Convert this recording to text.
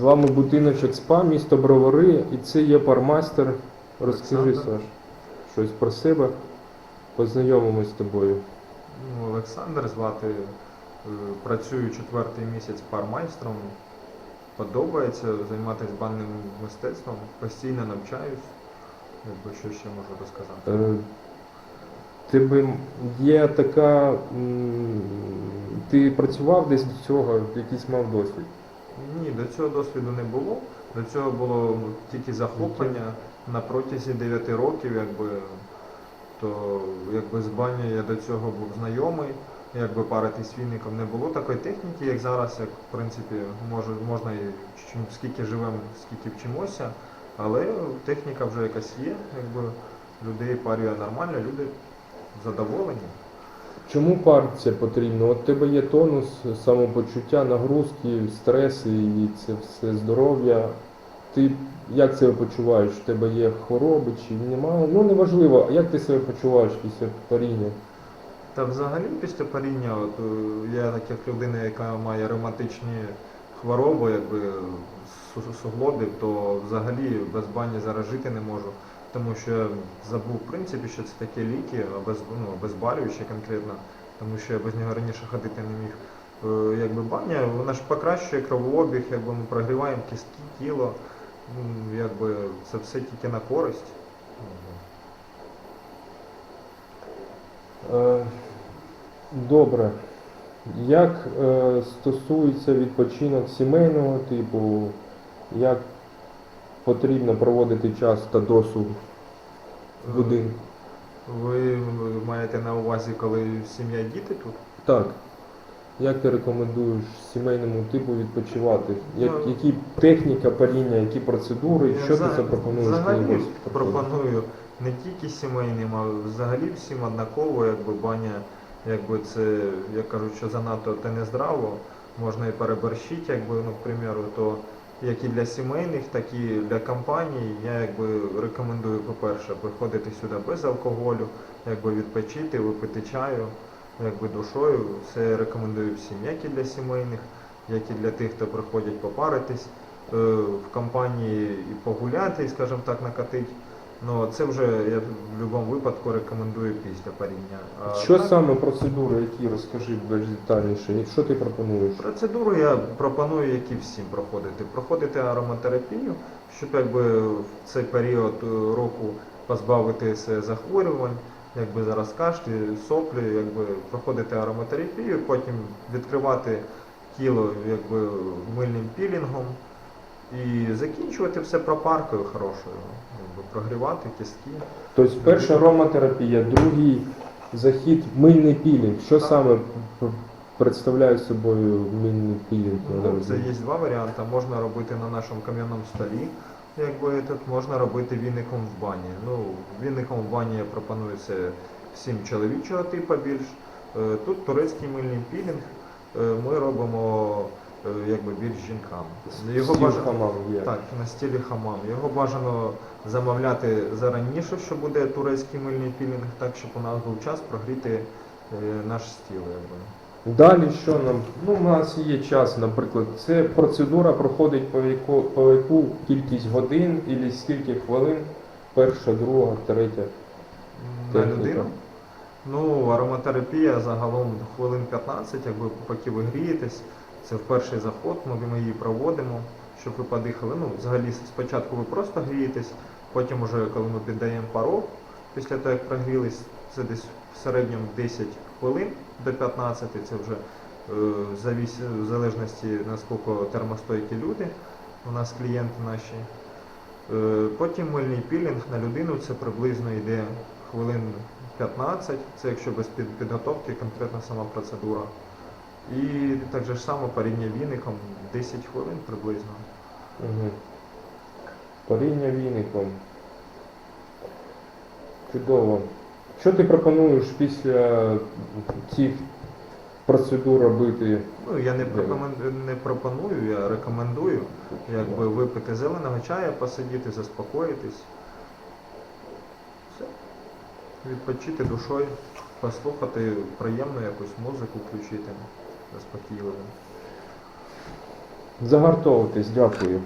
З вами будиночок СПА, місто Бровари, і це є пармастер. Розкажи, Олександр. Саш, щось про себе. Познайомимось з тобою. Ну, Олександр звати. Е, Працюю четвертий місяць пармайстром. Подобається займатися банним мистецтвом, постійно навчаюсь. Якби що ще можу розказати. Е, Тебе є така. м, Ти працював десь до цього, якийсь мав досвід. Ні, до цього досвіду не було. До цього було тільки захоплення на протязі 9 років, якби то якби з баню я до цього був знайомий. Якби паритись віником не було такої техніки, як зараз, як в принципі може, можна і чим- скільки живемо, скільки вчимося, але техніка вже якась є, якби людей парює нормально, люди задоволені. Чому парця потрібно? От тебе є тонус, самопочуття, нагрузки, стреси і це все здоров'я. Ти як себе почуваєш? У тебе є хвороби чи немає? Ну неважливо, як ти себе почуваєш після паріння? Та взагалі після паріння, от, е, я так як людина, яка має ревматичні хвороби, якби су- то взагалі без бані зараз жити не можу. Тому що я забув в принципі, що це таке ліки, обез, ну, обезболюючі конкретно, тому що я без нього раніше ходити не міг. Е, Якби баня, вона ж покращує кровообіг, якби ми прогріваємо кістки, тіло. Ну, якби це все тільки на користь. Е, Добре. Як е, стосується відпочинок сімейного типу, як потрібно проводити час та досуг в будинку? Ви маєте на увазі, коли сім'я діти тут? Так. Як ти рекомендуєш сімейному типу відпочивати? Як, Ну, які техніка паріння, які процедури, що ти запропонуєш? Взагалі гості пропоную не тільки сімейним, а взагалі всім однаково, якби баня, якби це, як кажуть, що занадто те не здраво, можна і переборщити, якби, ну, к примеру, то як і для сімейних, так і для компаній, я якби рекомендую, по-перше, приходити сюди без алкоголю, якби відпочити, випити чаю, якби душою. Це рекомендую всім, як і для сімейних, як і для тих, хто приходять попаритись е, в компанії і погуляти, скажімо так, накатити. Ну, це вже я в будь-якому випадку рекомендую після паріння. А Що так, саме процедури, які розкажи більш детальніше? І Що ти пропонуєш? Процедуру я пропоную, як і всім проходити. Проходити ароматерапію, щоб якби в цей період е, року позбавитися захворювань, якби зараз кашлі, соплі, якби проходити ароматерапію, потім відкривати тіло якби мильним пілінгом і закінчувати все пропаркою хорошою, якби прогрівати кістки. Тобто перша ароматерапія, другий захід мильний пілінг. Що Так. саме п- представляє собою мильний пілінг? Ну, це є два варіанти. Можна робити на нашому кам'яному столі, якби тут можна робити віником в бані. Ну, віником в бані я пропоную це всім чоловічого типу більш. Е, Тут турецький мильний пілінг. е, Ми робимо якби більш жінкам. Його Стіл бажано хамам є. так, на стілі хамам. Його бажано замовляти зараніше, що буде турецький мильний пілінг, так щоб у нас був час прогріти е, наш стіл. Якби. Далі що нам? Ну, у нас є час, наприклад, це процедура проходить по яку, по яку кількість годин і скільки хвилин? Перша, друга, третя. На Техніка. людину. Ну, ароматерапія загалом хвилин 15, якби поки ви грієтесь, це в перший заход, ми її проводимо, щоб ви подихали. Ну, взагалі спочатку ви просто грієтесь, потім уже коли ми піддаємо паров, після того як прогрілись, це десь в середньому 10 хвилин до 15, це вже е, в залежності наскільки термостойкі люди, у нас клієнти наші. Е, Потім мильний пілінг на людину це приблизно йде хвилин 15, це якщо без підготовки, конкретна сама процедура. І так же ж само паріння віником 10 хвилин приблизно. Угу. Паріння віником. Чудово. Що ти пропонуєш після цих процедур робити? Ну, я не, прокомен- не пропоную, я рекомендую якби випити зеленого чаю, посидіти, заспокоїтись. Все. Відпочити душою, послухати приємну якусь музику, включити заспокійливу. Загартовуйтесь, дякую.